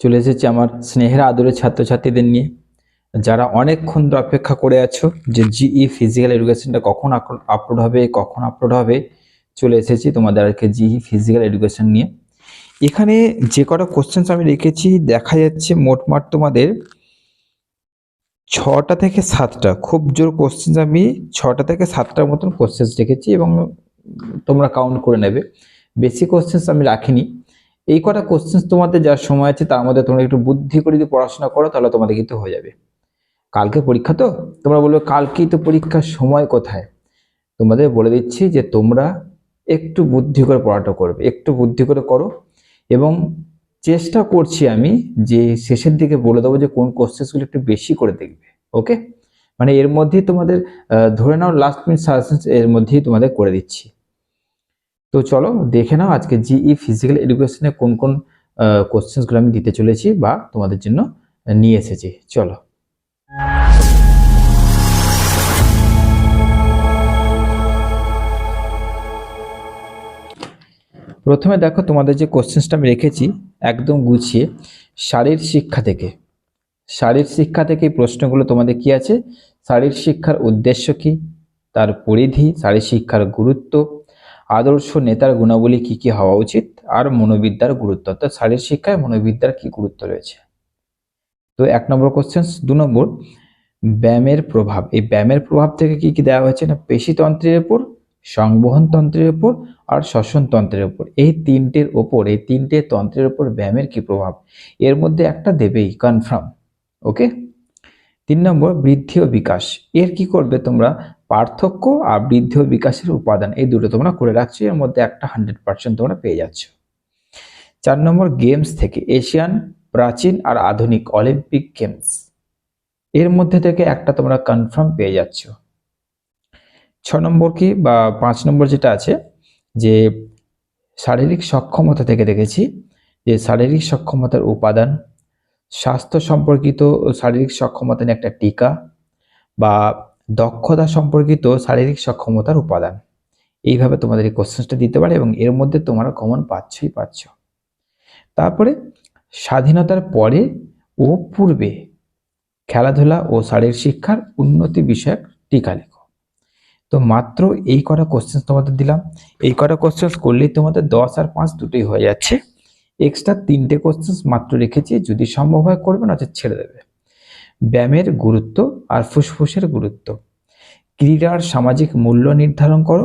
চলে এসেছি আমার স্নেহের আদরের ছাত্রছাত্রীদের নিয়ে। যারা অনেকক্ষণ ধরে অপেক্ষা করে আছো যে জিই ফিজিক্যাল এডুকেশনটা কখন আপলোড হবে, কখন আপলোড হবে, চলে এসেছি তোমাদেরকে জিই ফিজিক্যাল এডুকেশন নিয়ে। এখানে যে কটা কোশ্চেন্স আমি রেখেছি, দেখা যাচ্ছে মোটমাট তোমাদের ছটা থেকে সাতটা। খুব জোর কোশ্চেন্স আমি ছটা থেকে সাতটার মতন কোশ্চেন্স রেখেছি এবং তোমরা কাউন্ট করে নেবে। বেশি কোশ্চেন্স আমি রাখিনি। এই কটা কোশ্চেন্স তোমাদের যার সময় আছে তার মধ্যে তোমরা একটু বুদ্ধি করে যদি পড়াশোনা করো তাহলে তোমাদের কিন্তু হয়ে যাবে। কালকে পরীক্ষা তো? তোমরা বলবে কালকেই তো পরীক্ষার সময় কোথায়? তোমাদের বলে দিচ্ছি যে তোমরা একটু বুদ্ধি করে পড়াটা করবে, একটু বুদ্ধি করে করো এবং চেষ্টা করছি আমি যে শেষের দিকে বলে দেবো যে কোন কোশ্চেন্সগুলো একটু বেশি করে দেখবে ওকে মানে এর মধ্যেই তোমাদের ধরে নাও লাস্ট মিনিট সাজেশন এর মধ্যেই তোমাদের করে দিচ্ছি। তো চলো দেখে নাও আজকে জিই ফিজিক্যাল এডুকেশনে কোন কোন কোশ্চেন্সগুলো আমি দিতে চলেছি বা তোমাদের জন্য নিয়ে এসেছি। চলো। প্রথমে দেখো তোমাদের যে কোশ্চেন্সটা আমি রেখেছি, একদম গুছিয়ে, শারীর শিক্ষা থেকে। শারীর শিক্ষা থেকে প্রশ্নগুলো তোমাদের কি আছে? শারীর শিক্ষার উদ্দেশ্য কি? তার পরিধি, শারীর শিক্ষার গুরুত্ব আদর্শ নেতার গুণাবলী কি কি হওয়া উচিত? আর মনোবিদ্যার গুরুত্ব, অর্থাৎ শারীর শিক্ষায় মনোবিদ্যার কি গুরুত্ব রয়েছে? তো এক নম্বর কোশ্চেন দু নম্বর, ব্যায়ামের প্রভাব। এই ব্যায়ামের প্রভাব থেকে কি কি দেওয়া হয়েছে না? পেশিতন্ত্রের উপর সংবহন তন্ত্রের উপর আর শ্বসন তন্ত্রের উপর। এই তিনটের ওপর এই তিনটে তন্ত্রের উপর ব্যায়ামের কি প্রভাব? এর মধ্যে একটা দেবেই কনফার্ম ওকে তিন নম্বর, বৃদ্ধি ও বিকাশ। এর কি করবে তোমরা? পার্থক্য আর বৃদ্ধি ও বিকাশের উপাদান, এই দুটো তোমরা করে রাখছো, এর মধ্যে একটা হান্ড্রেড পার্সেন্ট তোমরা পেয়ে যাচ্ছ। চার নম্বর গেমস থেকে এশিয়ান প্রাচীন আর আধুনিক অলিম্পিক গেমস এর মধ্যে থেকে একটা তোমরা কনফার্ম পেয়ে যাচ্ছ। ছ নম্বর কি বা পাঁচ নম্বর যেটা আছে, যে শারীরিক সক্ষমতা থেকে দেখেছি, যে শারীরিক সক্ষমতার উপাদান, স্বাস্থ্য সম্পর্কিত শারীরিক সক্ষমতা নিয়ে একটা টিকা বা দক্ষতা সম্পর্কিত শারীরিক সক্ষমতার উপাদান। এইভাবে তোমাদের এই কোশ্চেন্সটা দিতে পারে এবং এর মধ্যে তোমরা কমন পাচ্ছই পাচ্ছ। তারপরে স্বাধীনতার পরে ও পূর্বে খেলাধুলা ও শারীরিক শিক্ষার উন্নতি বিষয়ক টিকা লেখো। তো মাত্র এই কটা কোশ্চেন্স তোমাদের দিলাম। এই কটা কোশ্চেন্স করলেই তোমাদের দশ আর পাঁচ দুটোই হয়ে যাচ্ছে। এক্সট্রা তিনটে কোশ্চেন্স মাত্র রেখেছি। যদি সম্ভব হয় করবে না ছেড়ে দেবে। ব্যায়ামের গুরুত্ব আর ফুসফুসের গুরুত্ব। ক্রীড়ার সামাজিক মূল্য নির্ধারণ করো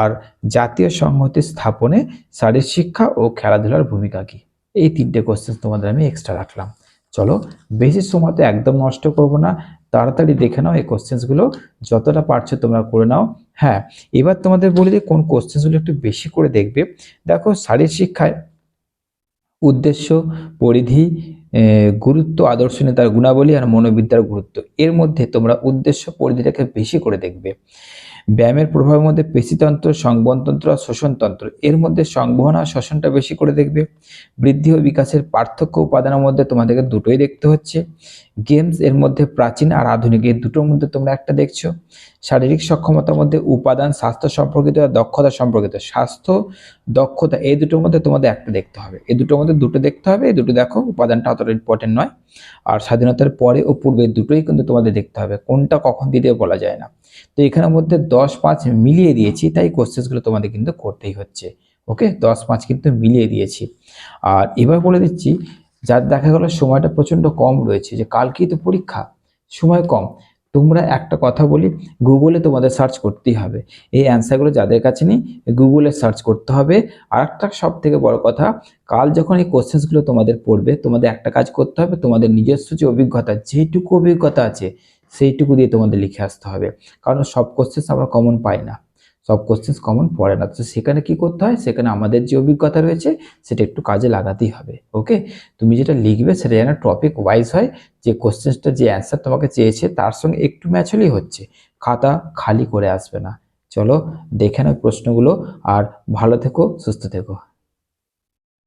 আর জাতীয় সংহতি স্থাপনে শারীর শিক্ষা ও খেলাধুলার ভূমিকা কি। এই তিনটে কোশ্চেন তোমাদের আমি এক্সট্রা রাখলাম। চলো, বেশি সময় তো একদম নষ্ট করব না, তাড়াতাড়ি দেখে নাও এই কোশ্চেন্সগুলো যতটা পারছ তোমরা করে নাও। হ্যাঁ এবার তোমাদের বলি যে কোন কোশ্চেন্সগুলো একটু বেশি করে দেখবে। দেখো শারীর শিক্ষায় উদ্দেশ্য, পরিধি গুরুত্ব, আদর্শ নেতার গুণাবলী আর মনোবিদ্যার গুরুত্ব। এর মধ্যে তোমরা উদ্দেশ্য পরিধিটাকে বেশি করে দেখবে। ব্যায়ামের প্রভাবের মধ্যে পেশিতন্ত্র, সংবহনতন্ত্র আর শোষণতন্ত্র এর মধ্যে সংবহন আর শোষণটা বেশি করে দেখবে। বৃদ্ধি ও বিকাশের পার্থক্য উপাদানের মধ্যে তোমাদেরকে দুটোই দেখতে হচ্ছে। গেমস এর মধ্যে প্রাচীন আর আধুনিক। এই দুটোর মধ্যে তোমরা একটা দেখছ, শারীরিক সক্ষমতার মধ্যে উপাদান, স্বাস্থ্য সম্পর্কিত আর দক্ষতা সম্পর্কিত। স্বাস্থ্য, দক্ষতা, এই দুটোর মধ্যে তোমাদের একটা দেখতে হবে। এই দুটোর মধ্যে দুটো দেখতে হবে, এই দুটো দেখো, উপাদানটা অতটা ইম্পর্টেন্ট নয়। আর স্বাধীনতার পরে ও পূর্বে দুটোই কিন্তু তোমাদের দেখতে হবে, কোনটা কখন দিতে বলা যায় না। তো এখানের মধ্যে দশ পাঁচ মিলিয়ে দিয়েছি, তাই কোশ্চেন্সগুলো তোমাদের কিন্তু করতেই হচ্ছে। ওকে দশ পাঁচ কিন্তু মিলিয়ে দিয়েছি। আর এবার বলে দিচ্ছি যার দেখা গেল সময়টা প্রচণ্ড কম রয়েছে, যে কালকেই তো পরীক্ষা, সময় কম। তোমরা একটা কথা বলি, গুগলে তোমাদের সার্চ করতেই হবে। এই অ্যান্সারগুলো যাদের কাছে নেই, গুগলে সার্চ করতে হবে। আর একটা সব থেকে বড় কথা, কাল যখন এই কোশ্চেন্সগুলো তোমাদের পড়বে, তোমাদের একটা কাজ করতে হবে, তোমাদের নিজস্ব যে অভিজ্ঞতা, যেটুকু অভিজ্ঞতা আছে, সেইটুকু দিয়ে তোমাদের লিখে আসতে হবে। কারণ সব কোশ্চেন্স আমরা কমন পাই না। সব কোশ্চেন্স কমন পড়ে না। তো সেখানে কি করতে হয়? সেখানে আমাদের যে অভিজ্ঞতা রয়েছে, সেটা একটু কাজে লাগাতেই হবে ওকে তুমি যেটা লিখবে, সেটা যেন টপিক ওয়াইজ হয়, যে কোশ্চেন্সটা যে অ্যান্সার তোমাকে চেয়েছে, তার সঙ্গে একটু ম্যাচ হলেই হচ্ছে। খাতা খালি করে আসবে না। চলো, দেখে নাও প্রশ্নগুলো, আর ভালো থেকো, সুস্থ থেকো।